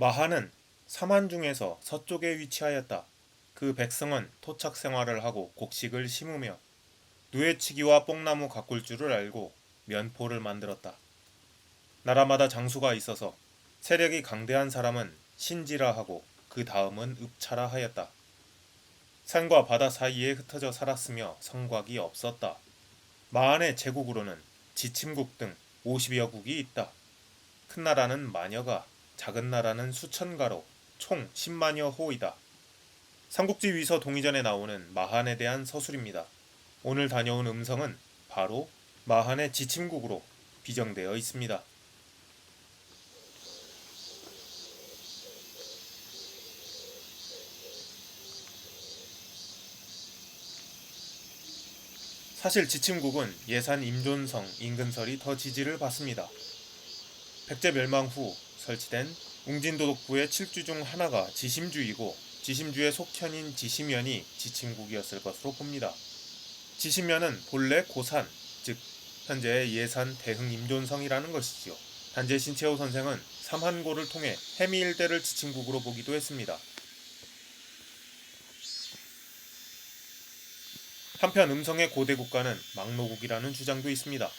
마하는 삼한 중에서 서쪽에 위치하였다. 그 백성은 토착 생활을 하고 곡식을 심으며 누에치기와 뽕나무 가꿀 줄을 알고 면포를 만들었다. 나라마다 장수가 있어서 세력이 강대한 사람은 신지라 하고 그 다음은 읍차라 하였다. 산과 바다 사이에 흩어져 살았으며 성곽이 없었다. 마한의 제국으로는 지침국 등 50여 국이 있다. 큰 나라는 만여가, 작은 나라는 수천 가로 총 10만여 호이다. 삼국지 위서 동의전에 나오는 마한에 대한 서술입니다. 오늘 다녀온 음성은 바로 마한의 지침국으로 비정되어 있습니다. 사실 지침국은 예산 임존성 인근설이 더 지지를 받습니다. 백제 멸망 후 설치된 웅진도독부의 칠주 중 하나가 지심주이고 지심주의 속현인 지심연이 지침국이었을 것으로 봅니다. 지심연은 본래 고산, 즉 현재의 예산 대흥 임존성이라는 것이지요. 단재 신채호 선생은 삼한고를 통해 해미 일대를 지침국으로 보기도 했습니다. 한편 음성의 고대 국가는 막노국이라는 주장도 있습니다.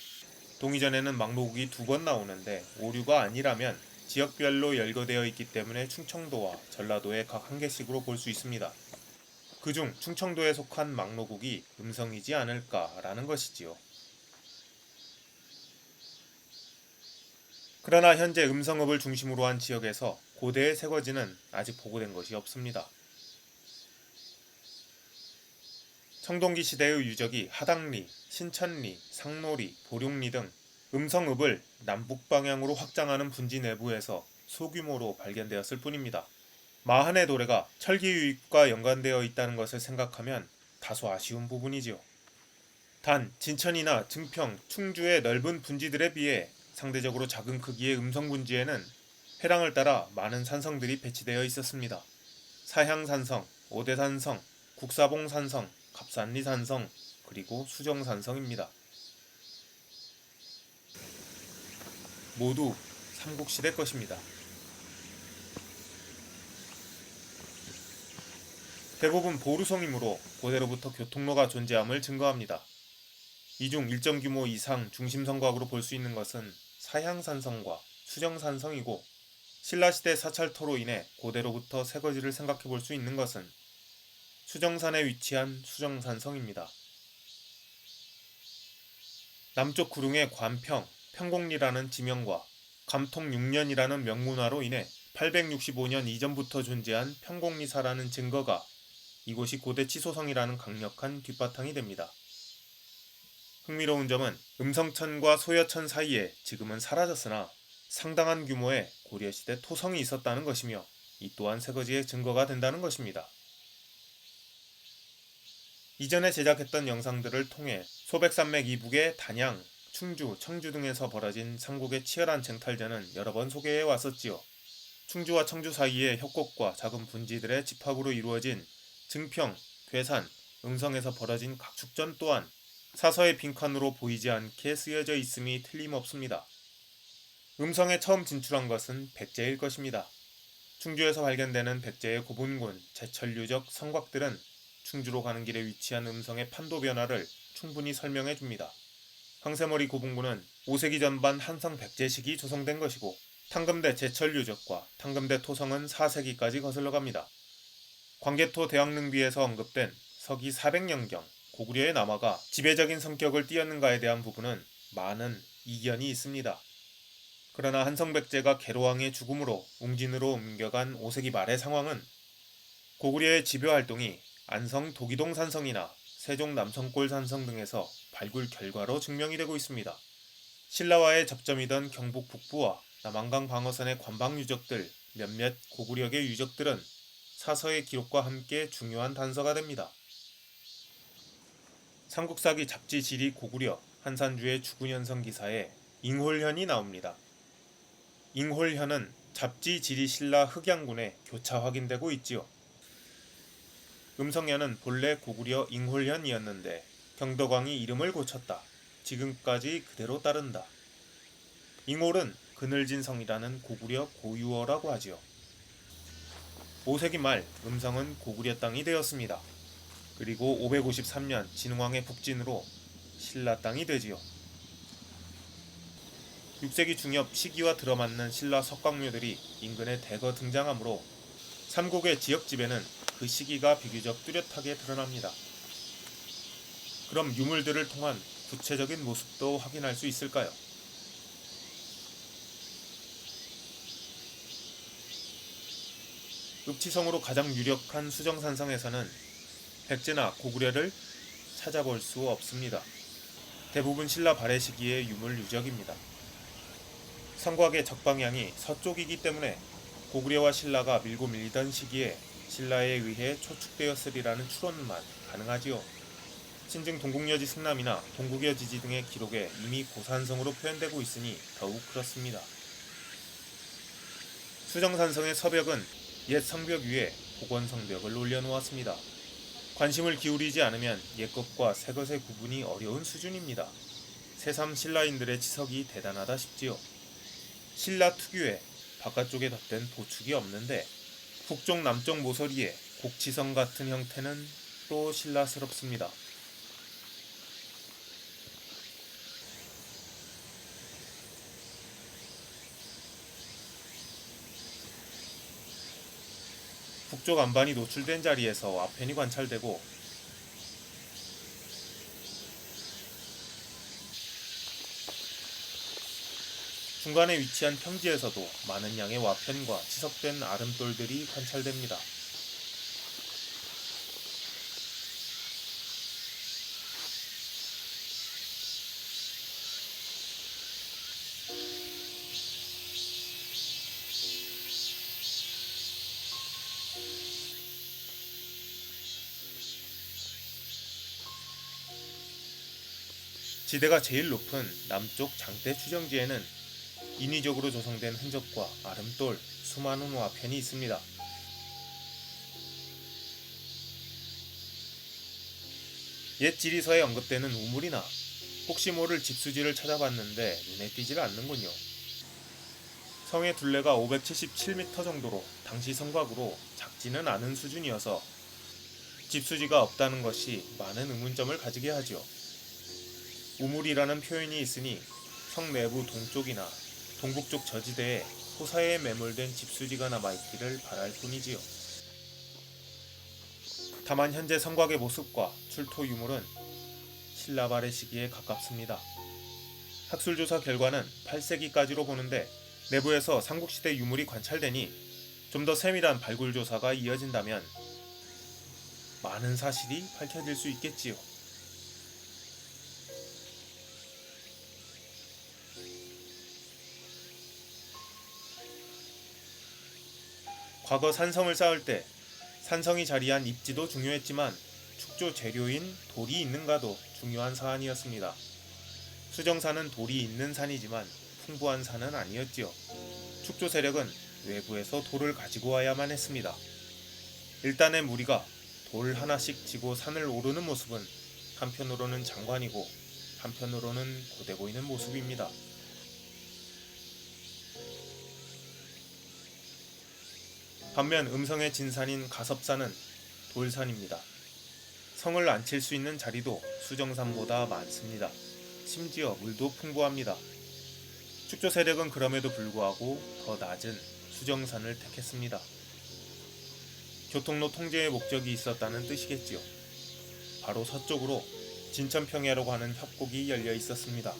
동의전에는 막노국이 두 번 나오는데 오류가 아니라면 지역별로 열거되어 있기 때문에 충청도와 전라도에 각 한 개씩으로 볼 수 있습니다. 그중 충청도에 속한 막노국이 음성이지 않을까라는 것이지요. 그러나 현재 음성읍을 중심으로 한 지역에서 고대의 새거지는 아직 보고된 것이 없습니다. 청동기 시대의 유적이 하당리, 신천리, 상로리, 보룡리 등 음성읍을 남북 방향으로 확장하는 분지 내부에서 소규모로 발견되었을 뿐입니다. 마한의 도래가 철기 유입과 연관되어 있다는 것을 생각하면 다소 아쉬운 부분이지요. 단 진천이나 증평, 충주의 넓은 분지들에 비해 상대적으로 작은 크기의 음성 분지에는 해랑을 따라 많은 산성들이 배치되어 있었습니다. 사향산성, 오대산성, 국사봉산성, 갑산리산성, 그리고 수정산성입니다. 모두 삼국시대 것입니다. 대부분 보루성이므로 고대로부터 교통로가 존재함을 증거합니다. 이 중 일정 규모 이상 중심 성곽으로 볼 수 있는 것은 사향산성과 수정산성이고 신라시대 사찰토로 인해 고대로부터 새거지를 생각해 볼 수 있는 것은 수정산에 위치한 수정산성입니다. 남쪽 구릉의 관평, 평공리라는 지명과 감통 6년이라는 명문화로 인해 865년 이전부터 존재한 평공리사라는 증거가 이곳이 고대 치소성이라는 강력한 뒷바탕이 됩니다. 흥미로운 점은 음성천과 소여천 사이에 지금은 사라졌으나 상당한 규모의 고려시대 토성이 있었다는 것이며 이 또한 새거지의 증거가 된다는 것입니다. 이전에 제작했던 영상들을 통해 소백산맥 이북의 단양, 충주, 청주 등에서 벌어진 삼국의 치열한 쟁탈전은 여러 번 소개해 왔었지요. 충주와 청주 사이의 협곡과 작은 분지들의 집합으로 이루어진 증평, 괴산, 응성에서 벌어진 각축전 또한 사서의 빈칸으로 보이지 않게 쓰여져 있음이 틀림없습니다. 음성에 처음 진출한 것은 백제일 것입니다. 충주에서 발견되는 백제의 고분군, 제철유적 성곽들은 충주로 가는 길에 위치한 음성의 판도 변화를 충분히 설명해 줍니다. 황새머리 고분군은 5세기 전반 한성 백제식이 조성된 것이고 탕금대 제철 유적과 탕금대 토성은 4세기까지 거슬러 갑니다. 광개토 대왕릉비에서 언급된 서기 400년경 고구려의 남화가 지배적인 성격을 띠었는가에 대한 부분은 많은 이견이 있습니다. 그러나 한성백제가 계로왕의 죽음으로 웅진으로 옮겨간 5세기 말의 상황은 고구려의 지배 활동이 안성 도기동 산성이나 세종 남성골 산성 등에서 발굴 결과로 증명이 되고 있습니다. 신라와의 접점이던 경북 북부와 남한강 방어선의 관방 유적들 몇몇 고구려계 유적들은 사서의 기록과 함께 중요한 단서가 됩니다. 삼국사기 잡지 지리 고구려 한산주의 주군현성 기사에 잉홀현이 나옵니다. 잉홀현은 잡지 지리 신라 흑양군에 교차 확인되고 있지요. 음성현은 본래 고구려 잉홀현이었는데 경덕왕이 이름을 고쳤다. 지금까지 그대로 따른다. 잉홀은 그늘진 성이라는 고구려 고유어라고 하지요. 5세기 말 음성은 고구려 땅이 되었습니다. 그리고 553년 진흥왕의 북진으로 신라 땅이 되지요. 6세기 중엽 시기와 들어맞는 신라 석광묘들이 인근에 대거 등장하므로 삼국의 지역 지배는 그 시기가 비교적 뚜렷하게 드러납니다. 그럼 유물들을 통한 구체적인 모습도 확인할 수 있을까요? 읍치성으로 가장 유력한 수정산성에서는 백제나 고구려를 찾아볼 수 없습니다. 대부분 신라 발해 시기의 유물 유적입니다. 성곽의 적방향이 서쪽이기 때문에 고구려와 신라가 밀고 밀리던 시기에 신라에 의해 초축되었으리라는 추론만 가능하지요. 신증 동국여지 승남이나 동국여지지 등의 기록에 이미 고산성으로 표현되고 있으니 더욱 그렇습니다. 수정산성의 서벽은 옛 성벽 위에 복원성벽을 올려놓았습니다. 관심을 기울이지 않으면 옛것과 새것의 구분이 어려운 수준입니다. 새삼 신라인들의 치석이 대단하다 싶지요. 신라 특유의 바깥쪽에 덧댄 보축이 없는데 북쪽 남쪽 모서리에 곡치성 같은 형태는 또 신라스럽습니다. 북쪽 안반이 노출된 자리에서 와펜이 관찰되고 중간에 위치한 평지에서도 많은 양의 와펜과 치석된 아름돌들이 관찰됩니다. 지대가 제일 높은 남쪽 장대 추정지에는 인위적으로 조성된 흔적과 아름돌, 수많은 와편이 있습니다. 옛 지리서에 언급되는 우물이나 혹시 모를 집수지를 찾아봤는데 눈에 띄질 않는군요. 성의 둘레가 577m 정도로 당시 성곽으로 작지는 않은 수준이어서 집수지가 없다는 것이 많은 의문점을 가지게 하지요. 우물이라는 표현이 있으니 성 내부 동쪽이나 동북쪽 저지대에 호사에 매몰된 집수지가 남아있기를 바랄 뿐이지요. 다만 현재 성곽의 모습과 출토 유물은 신라 발해 시기에 가깝습니다. 학술조사 결과는 8세기까지로 보는데 내부에서 삼국시대 유물이 관찰되니 좀 더 세밀한 발굴 조사가 이어진다면 많은 사실이 밝혀질 수 있겠지요. 과거 산성을 쌓을 때 산성이 자리한 입지도 중요했지만 축조 재료인 돌이 있는가도 중요한 사안이었습니다. 수정산은 돌이 있는 산이지만 풍부한 산은 아니었지요. 축조 세력은 외부에서 돌을 가지고 와야만 했습니다. 일단의 무리가 돌 하나씩 지고 산을 오르는 모습은 한편으로는 장관이고 한편으로는 고대 보이는 모습입니다. 반면 음성의 진산인 가섭산은 돌산입니다. 성을 앉힐 수 있는 자리도 수정산보다 많습니다. 심지어 물도 풍부합니다. 축조 세력은 그럼에도 불구하고 더 낮은 수정산을 택했습니다. 교통로 통제의 목적이 있었다는 뜻이겠지요. 바로 서쪽으로 진천평야라고 하는 협곡이 열려 있었습니다.